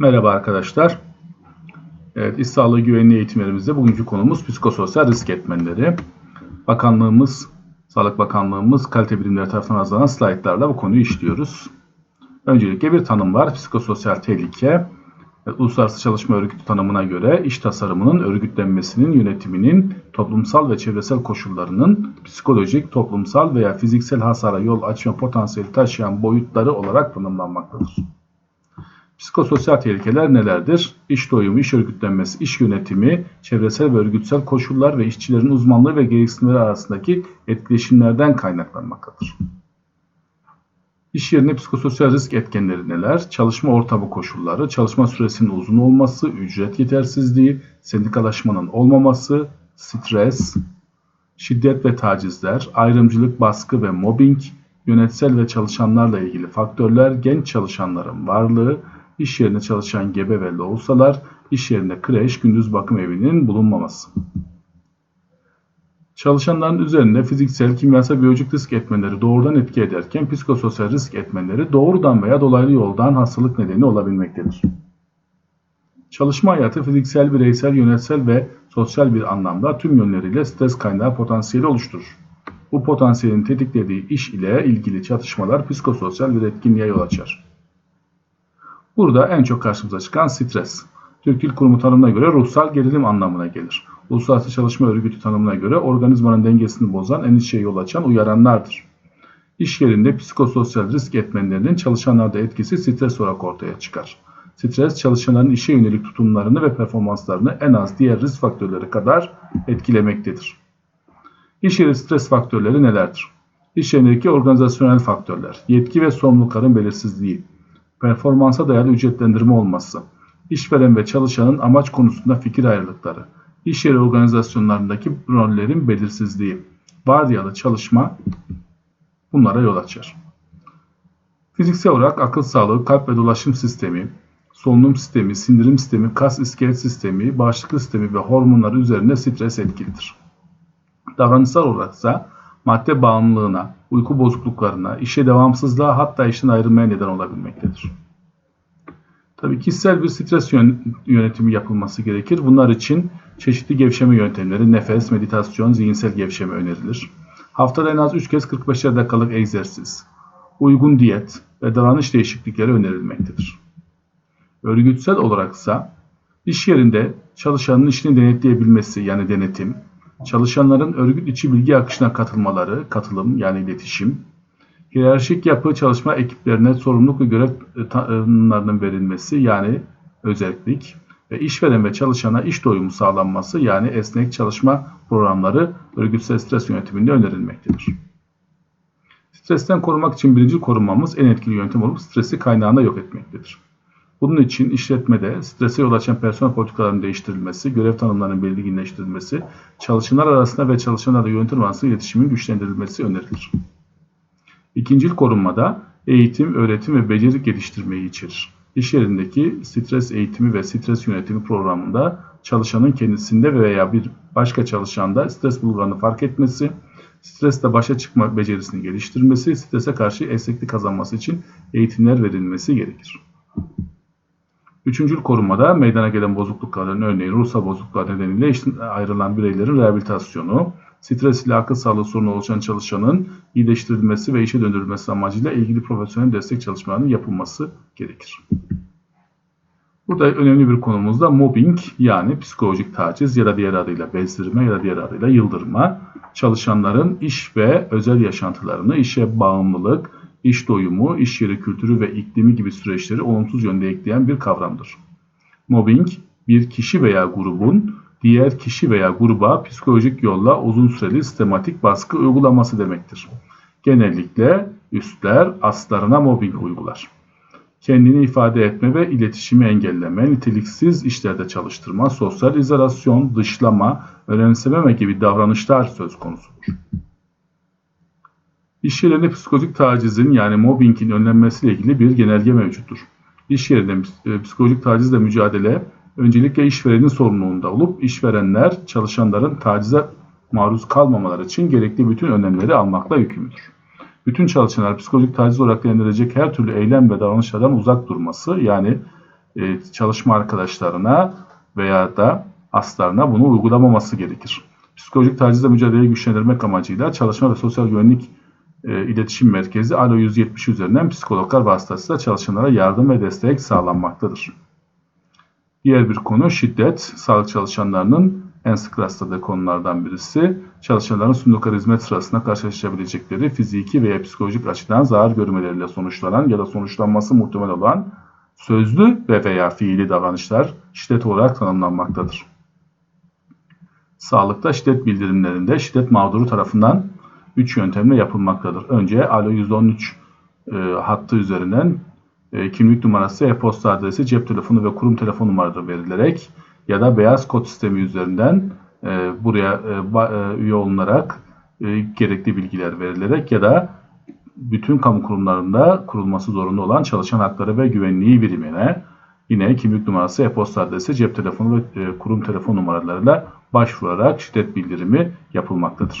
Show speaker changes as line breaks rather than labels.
Merhaba arkadaşlar. Evet, İş Sağlığı Güvenliği eğitimlerimizde bugünkü konumuz psikososyal risk etmenleri. Bakanlığımız, Sağlık Bakanlığımız kalite bilimleri tarafından hazırlanan slaytlarla bu konuyu işliyoruz. Öncelikle bir tanım var. Psikososyal tehlike. Uluslararası Çalışma Örgütü tanımına göre iş tasarımının örgütlenmesinin, yönetiminin, toplumsal ve çevresel koşullarının psikolojik, toplumsal veya fiziksel hasara yol açma potansiyeli taşıyan boyutları olarak tanımlanmaktadır. Psikososyal tehlikeler nelerdir? İş doyumu, iş örgütlenmesi, iş yönetimi, çevresel ve örgütsel koşullar ve işçilerin uzmanlığı ve gereksinimleri arasındaki etkileşimlerden kaynaklanmaktadır. İş yerine psikososyal risk etkenleri neler? Çalışma ortamı koşulları, çalışma süresinin uzun olması, ücret yetersizliği, sendikalaşmanın olmaması, stres, şiddet ve tacizler, ayrımcılık, baskı ve mobbing, yönetsel ve çalışanlarla ilgili faktörler, genç çalışanların varlığı, iş yerinde çalışan gebe ve loğusalar, iş yerinde kreş, gündüz bakım evinin bulunmaması. Çalışanların üzerinde fiziksel, kimyasal, biyolojik risk etmenleri doğrudan etki ederken psikososyal risk etmenleri doğrudan veya dolaylı yoldan hastalık nedeni olabilmektedir. Çalışma hayatı fiziksel, bireysel, yönetsel ve sosyal bir anlamda tüm yönleriyle stres kaynağı potansiyeli oluşturur. Bu potansiyelin tetiklediği iş ile ilgili çatışmalar psikososyal bir etkinliğe yol açar. Burada en çok karşımıza çıkan stres. Türk Dil Kurumu tanımına göre ruhsal gerilim anlamına gelir. Uluslararası Çalışma Örgütü tanımına göre organizmanın dengesini bozan, endişeye yol açan uyaranlardır. İş yerinde psikososyal risk etmenlerinin çalışanlarda etkisi stres olarak ortaya çıkar. Stres çalışanların işe yönelik tutumlarını ve performanslarını en az diğer risk faktörleri kadar etkilemektedir. İş yeri stres faktörleri nelerdir? İş yerindeki organizasyonel faktörler, yetki ve sorumlulukların belirsizliği, performansa dayalı ücretlendirme olması, işveren ve çalışanın amaç konusunda fikir ayrılıkları, iş yeri organizasyonlarındaki rollerin belirsizliği, vardiyalı çalışma bunlara yol açar. Fiziksel olarak akıl sağlığı, kalp ve dolaşım sistemi, solunum sistemi, sindirim sistemi, kas iskelet sistemi, bağışıklık sistemi ve hormonları üzerinde stres etkilidir. Davranışsal olarak ise madde bağımlılığına, uyku bozukluklarına, işe devamsızlığa hatta işten ayrılmaya neden olabilmektedir. Tabii kişisel bir stres yönetimi yapılması gerekir. Bunlar için çeşitli gevşeme yöntemleri, nefes, meditasyon, zihinsel gevşeme önerilir. Haftada en az 3 kez 45 dakikalık egzersiz, uygun diyet ve davranış değişiklikleri önerilmektedir. Örgütsel olaraksa iş yerinde çalışanın işini denetleyebilmesi yani denetim, çalışanların örgüt içi bilgi akışına katılmaları, katılım yani iletişim, hiyerarşik yapı çalışma ekiplerine sorumluluk ve görev tanımlarının verilmesi yani özellik ve işveren ve çalışana iş doyumu sağlanması yani esnek çalışma programları örgütsel stres yönetiminde önerilmektedir. Stresten korumak için birinci korunmamız en etkili yöntem olup stresi kaynağında yok etmektedir. Bunun için işletmede strese yol açan personel politikalarının değiştirilmesi, görev tanımlarının belirginleştirilmesi, çalışanlar arasında ve çalışanlarla yönetim arasında iletişimin güçlendirilmesi önerilir. İkincil korunmada eğitim, öğretim ve beceri geliştirmeyi içerir. İş yerindeki stres eğitimi ve stres yönetimi programında çalışanın kendisinde veya bir başka çalışanda stres bulgularını fark etmesi, stresle başa çıkma becerisini geliştirmesi, strese karşı esneklik kazanması için eğitimler verilmesi gerekir. Üçüncül korumada meydana gelen bozuklukların örneğin ruhsal bozukluklar nedeniyle işten ayrılan bireylerin rehabilitasyonu, stres ile akıl sağlığı sorunu oluşan çalışanın iyileştirilmesi ve işe döndürülmesi amacıyla ilgili profesyonel destek çalışmalarının yapılması gerekir. Burada önemli bir konumuz da mobbing yani psikolojik taciz ya da diğer adıyla bezdirme ya da diğer adıyla yıldırma. Çalışanların iş ve özel yaşantılarını, işe bağımlılık, iş doyumu, iş yeri kültürü ve iklimi gibi süreçleri olumsuz yönde ekleyen bir kavramdır. Mobbing, bir kişi veya grubun diğer kişi veya gruba psikolojik yolla uzun süreli sistematik baskı uygulaması demektir. Genellikle üstler astlarına mobbing uygular. Kendini ifade etme ve iletişimi engelleme, niteliksiz işlerde çalıştırma, sosyal izolasyon, dışlama, önemsememe gibi davranışlar söz konusudur. İş yerinde psikolojik tacizin yani mobbingin önlenmesiyle ilgili bir genelge mevcuttur. İş yerinde e, psikolojik tacizle mücadele öncelikle işverenin sorumluluğunda olup işverenler çalışanların tacize maruz kalmamaları için gerekli bütün önlemleri almakla yükümlüdür. Bütün çalışanlar psikolojik taciz olarak değerlendirilecek her türlü eylem ve davranışlardan uzak durması yani e, çalışma arkadaşlarına veya da aslarına bunu uygulamaması gerekir. Psikolojik tacizle mücadeleyi güçlendirmek amacıyla Çalışma ve Sosyal Güvenlik e, İletişim Merkezi ALO 170 üzerinden psikologlar vasıtasıyla çalışanlara yardım ve destek sağlanmaktadır. Diğer bir konu şiddet. Sağlık çalışanlarının en sık rastladığı konulardan birisi. Çalışanların sundukları hizmet sırasında karşılaşabilecekleri fiziki veya psikolojik açıdan zarar görmeleriyle sonuçlanan ya da sonuçlanması muhtemel olan sözlü ve veya fiili davranışlar şiddet olarak tanımlanmaktadır. Sağlıkta şiddet bildirimlerinde şiddet mağduru tarafından 3 yöntemle yapılmaktadır. Önce Alo 113 e, hattı üzerinden e, kimlik numarası, e-posta adresi, cep telefonu ve kurum telefon numaraları verilerek ya da beyaz kod sistemi üzerinden e, buraya e, ba- e, üye olunarak e, gerekli bilgiler verilerek ya da bütün kamu kurumlarında kurulması zorunlu olan çalışan hakları ve güvenliği birimine yine kimlik numarası, e-posta adresi, cep telefonu ve e, kurum telefon numaralarıyla başvurarak şiddet bildirimi yapılmaktadır.